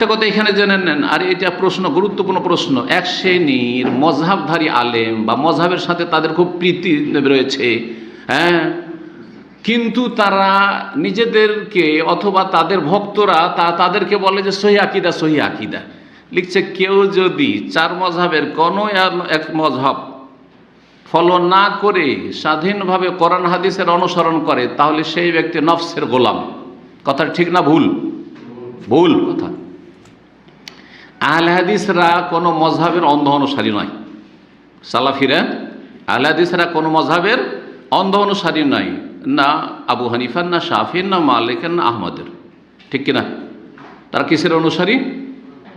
একটা কথা এখানে জেনে নেন, আর এটা প্রশ্ন, গুরুত্বপূর্ণ প্রশ্ন। এক শ্রেণির মজহাবধারী আলেম বা মজহাবের সাথে তাদের খুব প্রীতি রয়েছে হ্যাঁ? কিন্তু তারা নিজেদেরকে অথবা তাদের ভক্তরা তা তাদেরকে বলে যে সহি আকিদা সহি আকিদা। লিখছে, কেউ যদি চার মজহাবের কোনো এক মজহাব ফলো না করে স্বাধীনভাবে কোরআন হাদিসের অনুসরণ করে, তাহলে সেই ব্যক্তি নফসের গোলাম। কথা ঠিক না ভুল? ভুল কথা। আহলে হাদিসরা কোনো মজহাবের অন্ধ অনুসারী নয়। সালাফিরা আহলে হাদিসরা কোনো মজহাবের অন্ধ অনুসারী নয়। না আবু হানিফার, না শাফির, না মালিকের, না আহমদের। ঠিক কিনা? তারা কিসের অনুসারী?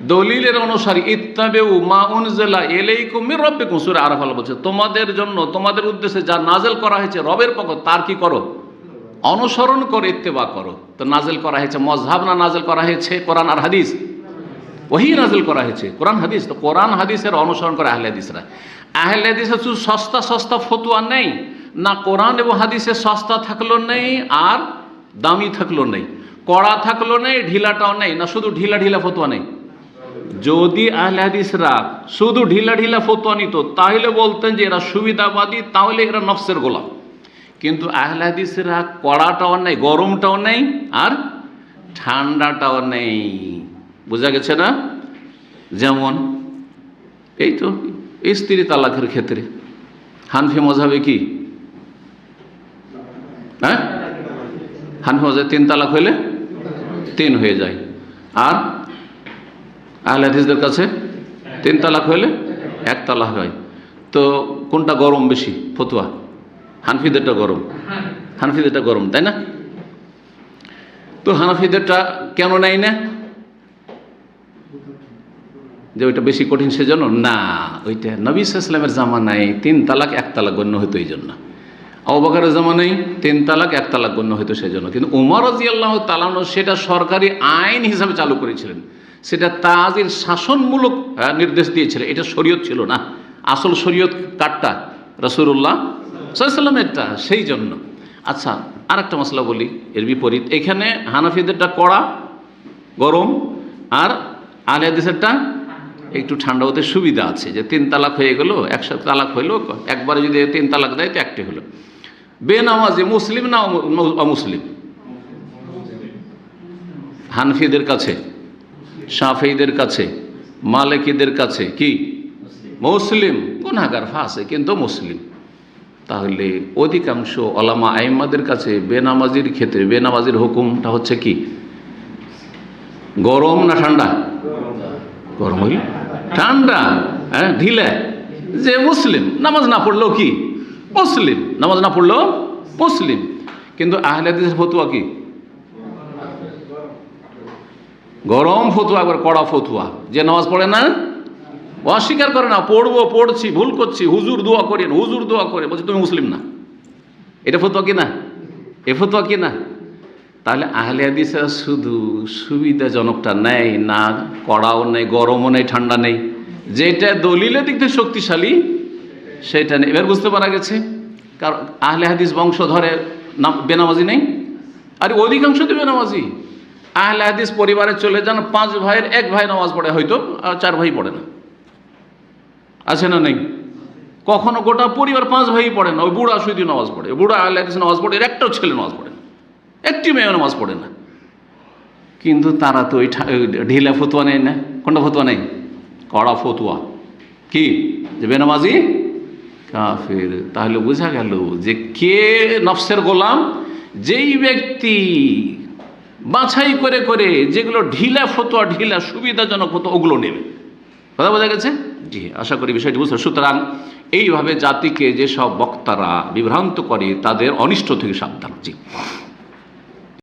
দলিলের অনুসারী। ইত্তাবেউ মা উনজেলা এলেইকুম মির রব্বিকুম। সূরা আরাফ আল্লাহ বলছে, তোমাদের জন্য, তোমাদের উদ্দেশ্যে যা নাজেল করা হয়েছে রবের পক্ষ, তার কি করো? অনুসরণ করে ইত্তেবা করো। তো নাজেল করা হয়েছে মজহাব না নাজেল করা হয়েছে কোরআন আর হাদিস? ওহি নাজেল করা হয়েছে। কোরআন হাদিস, তো কোরআন হাদিসের অনুসরণ করে আহলে হাদিসরা। আহলে হাদিসের শুধু সস্তা সস্তা ফতুয়া নেই, না কোরআন এবং হাদিসে সস্তা থাকল নেই আর দামি থাকল নেই। কড়া থাকল নেই, ঢিলাটাও নেই, না শুধু ঢিলা ঢিলা ফতুয়া নেই। যদি আহলে হাদিসরা শুধু ঢিলা ঢিলা ফতুয়া নিত, তাহলে বলতেন যে এরা সুবিধাবাদী, তাহলে এরা নফসের গোলাম। কিন্তু আহলে হাদিসরা কড়াটাও নেই, গরমটাও নেই আর ঠান্ডাটাও নেই। বোঝা গেছে না? যেমন, এই তো স্ত্রী তালাকের ক্ষেত্রে। হানফি মজাবে কি? হ্যাঁ? হানফি মজাবে তিন তালাক হইলে তিন হয়ে যায়। আর আহলে হাদিসদের কাছে তিন তালাক হইলে এক তালাক হয়। তো কোনটা গরম বেশি? ফতুয়া। হানফিদেরটা গরম। হানফিদেরটা গরম, তাই না? তো হানফিদেরটা কেন নেয় না? যে ওইটা বেশি কঠিন সেজন্য? না, ওইটা নবী ইসলামের জামানায় তিন তালাক, এক তালাক গণ্য হতো এই জন্য। অবাকারের জামানায় তিন তালাক, এক তালাক গণ্য সেই জন্য কিন্তু উমর রাজি আল্লাহ তালানো সেটা সরকারি আইন হিসাবে চালু করেছিলেন। সেটা তাজির শাসনমূলক নির্দেশ দিয়েছিলেন। এটা শরীয়ত ছিল না। আসল শরীয়ত কাটটা রসুল্লাহ সাল্লামেরটা সেই জন্য। আচ্ছা আর একটা মশলা বলি, এর বিপরীত। এখানে হানাফিদেরটা কড়া, গরম, আর আলে হাদিসেরটা একটু ঠান্ডা হতে সুবিধা আছে যে তিন তালাক হয়ে গেলো একসাথে তালাক হইল একবারে যদি তিন তালাক দেয় তো একটি হলো। বেনামাজি মুসলিম না অমু- অমুসলিম? হানফিদের কাছে সাফিদের কাছে মালিকিদের কাছে কি? মুসলিম। গুনাগার ফাঁসে কিন্তু মুসলিম। তাহলে অধিকাংশ অলামা আইম্মাদের কাছে বেনামাজির ক্ষেত্রে বেনামাজির হুকুমটা হচ্ছে কি? গরম না ঠান্ডা? গরম হইল। ঠান্ডা হ্যাঁ ঢিলে। যে মুসলিম, নামাজ না পড়লেও কি? মুসলিম। নামাজ না পড়লেও মুসলিম। কিন্তু আহলে হাদিসের ফতুয়া কি? গরম ফতুয়া, একবার কড়া ফতুয়া। যে নামাজ পড়ে না অস্বীকার করে না, পড়ব, পড়ছি, ভুল করছি, হুজুর দোয়া করেন হুজুর দোয়া করে বলছে, তুমি মুসলিম না। এটা ফতুয়া কি না? এ ফতুয়া কি না? তাহলে আহলে হাদিসরা শুধু সুবিধাজনকটা নেই, না কড়াও নেই, গরমও নেই, ঠান্ডা নেই। যেটা দলিলের দিক থেকে শক্তিশালী, সেটা নেই। এবার বুঝতে পারা গেছে, কারণ আহলে হাদিস বংশধরে নাম বেনামাজি নেই? আর অধিকাংশ তো বেনামাজি। আহলে হাদিস পরিবারে চলে যান, পাঁচ ভাইয়ের এক ভাই নামাজ পড়ে, হয়তো, আর চার ভাই পড়ে না। আছে না নেই? কখনো গোটা পরিবার পাঁচ ভাই পড়ে না, ওই বুড়া শুধু নামাজ পড়ে, বুড়া আহলে হাদিস নামাজ পড়ে একটাও ছেলে নামাজ পড়ে একটি মেয়ে নামাজ পড়ে না। কিন্তু তারা তো ওই ঢিলা ফতুয়া নেই না। কোনটা ফতুয়া নেই? কড়া ফতুয়া। কি? যে বেনামাজি? কাফের। তাহলে বোঝা গেল যে কে নফসের গোলাম? যেই ব্যক্তি বাছাই করে করে যেগুলো ঢিলা ফতোয়া, ঢিলা সুবিধাজনক হতো ওগুলো নেবে। কথা বোঝা গেছে? জি, আশা করি বিষয়টি বুঝতে সুতরাং এইভাবে জাতিকে যেসব বক্তারা বিভ্রান্ত করে, তাদের অনিষ্ট থেকে সাবধান। জি।